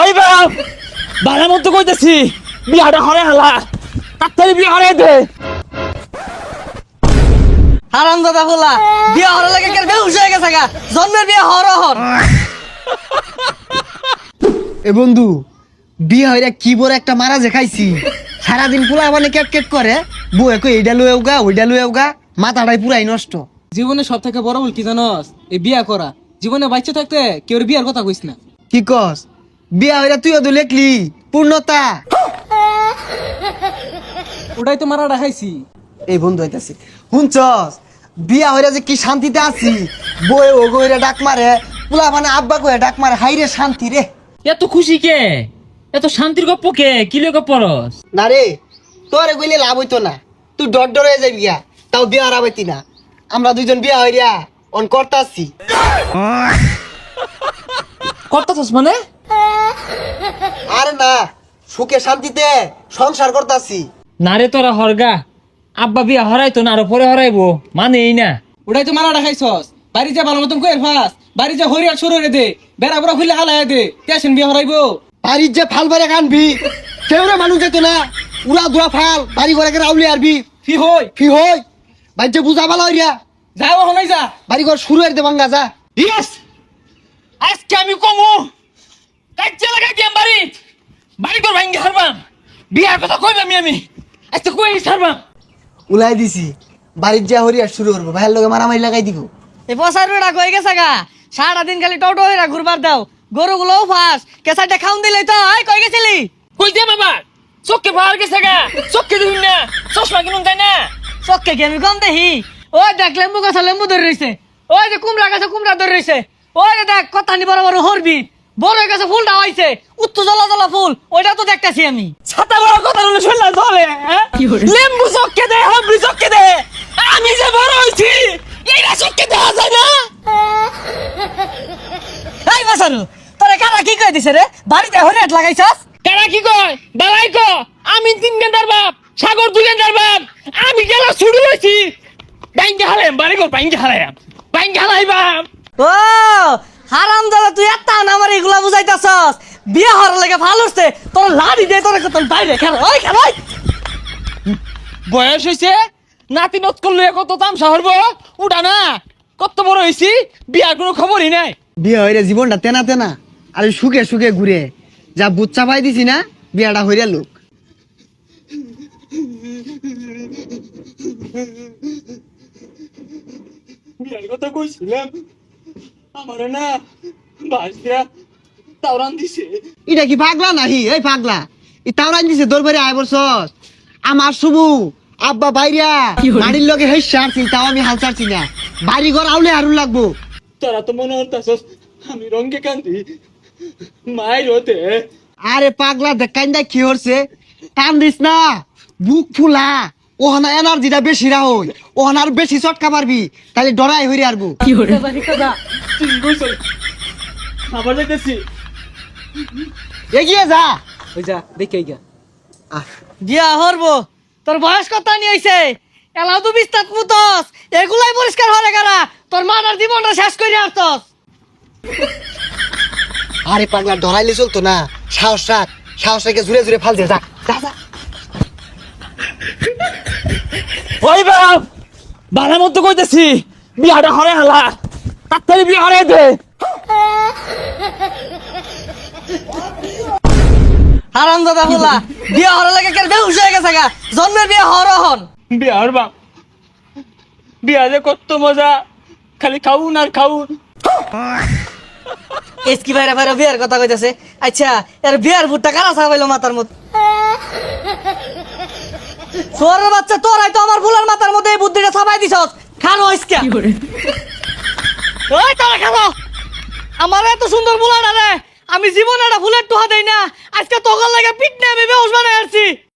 ওই বাপ বালা মতো কইতেছি বিয়াটা হরে হালা। তাড়াতাড়ি বিয়া হরে দে। হারাম দাদা বলা বিয়া হওয়ার লাগে কেন বেহুশ হয়ে গেছে গা? জন্মের বিয়া হর হর। এ বন্ধু বিয়ে হইরা কি বড় একটা মারা যে খাইছি? সারাদিন পোলা মানে কেট কেট করে বউ একো এইডা লুয়েও গা ওইডা লুয়েও গা। মাথাটাই পুরাই নষ্ট। জীবনে সব থেকে বড় ভুল কি জানস? এই বিয়া করা। জীবনে বাচ্চা থাকতে কেউ বিয়ার কথা কইস না। কি কস? বিয়া হইরা তুইও তো লেখলি পূর্ণতা। ওটাই তো মারা খাইছি। এই বন্ধু হইতাছি শুনছস? বিয়া হইরা যে কি শান্তিতে আছি বউ ও গইরা ডাক মারে পোলা মানে আব্বা কইরা ডাক মারে হাইরে শান্তি রে। এত খুশি কে? এত শান্তির গপ্প কে? কি লোক পরস না রে তোরে কইলে লাভ হইতো না। তুই ডর ডর হয়ে যাবি গিয়া তাও বিয়া হারাবাইতি না। আমরা দুইজন বিয়া হইরা অন করতাছি। করতেছস মানে? আরে না সুখে শান্তিতে সংসার করতাছি। না রে তোরা হরগা আব্বা বিয়া হরাইতো না আরও পরে হরাইবো মানে এই না। ওটাই তো মারা খাইছস। বাড়ি যা ভালো মতন কইর ফাস বাড়ি যা হরিয়ার শুরু রে দে বেড়া বুড়া খুলে হালাই দে টেনশন বিয়া হরাইবো। বাড়ির যে ফাল বাড়ি কানবি কেউ না মানুষ যেত না উড়া দুরা ফাল বাড়ি ঘরে রাউলি আরবি। ফি হই। ফি হই বাড়ি যে বুঝা ভালো হইয়া। যাও হনাই যা। বাড়ি ঘর শুরু হইতে ভাঙ্গা যা। ইয়েস আজকে আমি কমু। লাগাই দিয়াম বাড়ি বাড়ি কর ভাঙ্গি হারবাম বিয়ার কথা কইবাম আমি আজকে কই হারবাম উলাই দিছি। বাড়ির যা হরিয়া শুরু করব। ভাইয়ের লগে মারামারি লাগাই দিব। বেড়া কই গেছে গা? সারাদিন খালি টোটো হইরা ঘুরবার দাও। গরুগুলোও ফাঁস। কেসাইটা খাউন দিলে তো এই কই গেছিলি? কই দে বাবা? চোখকে ভার গেছে গা। চোখকে দেখুন না। চশমা কিনুন তাই না। চক্কে কি আমি কম দেখি। ওই দেখ লেম্বু গাছ লেম্বু ধরে রইছে। ওই যে কুমড়া গাছে কুমড়া ধরে রইছে। ওই যে দেখ কথা নি বড় বড় হরবি। বড় গেছে ফুলটা হইছে উত্তু জ্বলা জ্বলা ফুল ওইটা তো দেখতেছি আমি। ছাতা বড় কথা বলে শুনলা চলে হ্যাঁ? লেম্বু চোখকে দে হাবড়ি চোখকে দে। আমি যে বড় হইছি এইটা চোখকে দেখা যায় না। এই বাসারু তোরে কারা কি কই দিছে রে? বাড়িতে হরিয়াট লাগাইছস? কারা কি কয়? বালাই ক আমি তিন গেন্দার বাপ সাগর দুই গেন্দার বাপ। আমি গেলা শুরু হয়েছি বাইঙ্গে হারাইম বাড়ি কর বাইঙ্গে হারাইম বাইঙ্গে হারাইবাম ও হারাম দাদা তুই এত না আমার এগুলা বুঝাইতাছস। বিয়ে হওয়ার লাগে ভালো হচ্ছে। তোর লাড়ি দে তোর কত বাইরে খেল ওই খেল ওই। বয়স হয়েছে নাতি নত করলে কত তামসা হরব উঠা না কত বড় হয়েছি বিয়ার কোনো খবরই নাই। বিয়ে হইরে জীবনটা তেনা তেনা আর সুখে সুখে ঘুরে। যা বুচ্চা পাই দিছি না বিয়াটা হইরা লোক। বিয়ার কথা কইছিলাম। আমার না বাস দিয়া তাওরান দিছে। এটা কি পাগলা নাহি এই পাগলা। ই তাওরান দিছে তোর বাড়ি আয় বছর আমার শুভু আব্বা বাইরিয়া বাড়ির লগে হেস সারছি তাও আমি হাল ছাড়ছি না। বাড়ি ঘর আউলে হারুন লাগবো। তোরা তো মনে হতাছস আমি রঙ্গে কান্দি মায়ের হতে। আরে পাগলা দেখাইন দেখ কি হচ্ছে টান দিস না। বুক ফুলা। ওহানা এনার্জিটা বেশি রাহই। ওহানা আর বেশি চটকা পারবি তাহলে ডরাই হইরে আরবো তুই কইছ আবার যাইতেছি এগিয়ে যা। ওই যা দেখে গা। আহ, বিয়া হরবো। তোর বয়স কত নি হইছে এলাও তো বিস্তার মুতস এগুলাই পরিষ্কার হরে গারা তোর মানার জীবনটা শেষ করে আসতস আরে পাগলা ডরাইলে চলতো না। সাহস রাখ। সাহস রেখে জুড়ে জুড়ে ফাল যা। যা যা। ওই বাপ! বালা মতো কইতেছি বিয়াটা হরে হালা। তাড়াতাড়ি বিয়া হরে দে। হারাম দাদা বলা বিয়া হওয়ার লাগে কেন বেহুশ হয়ে গেছে গা? জন্মের বিয়ে হর হন বিয়া হর বাপ। বিয়া যে কত মজা খালি খাউন আর খাউন। এসকি বাইরে বাইরে বিয়ার কথা কইতাছে। আচ্ছা এর বিয়ার ভুট্টা কারা চাপাইলো মাথার মধ্যে? তোর বাচ্চা তোরাই তো আমার ফুলের মাথার মধ্যে এই বুদ্ধিটা ছাপাই দিছস। খানো ইসকা ওই তারা খালো আমার এত সুন্দর ফুলার রে, আমি জীবনে একটা ফুলের টোহা দেই না। আজকে তোকার লাগে পিট নেবে বেহস বানাই আসছি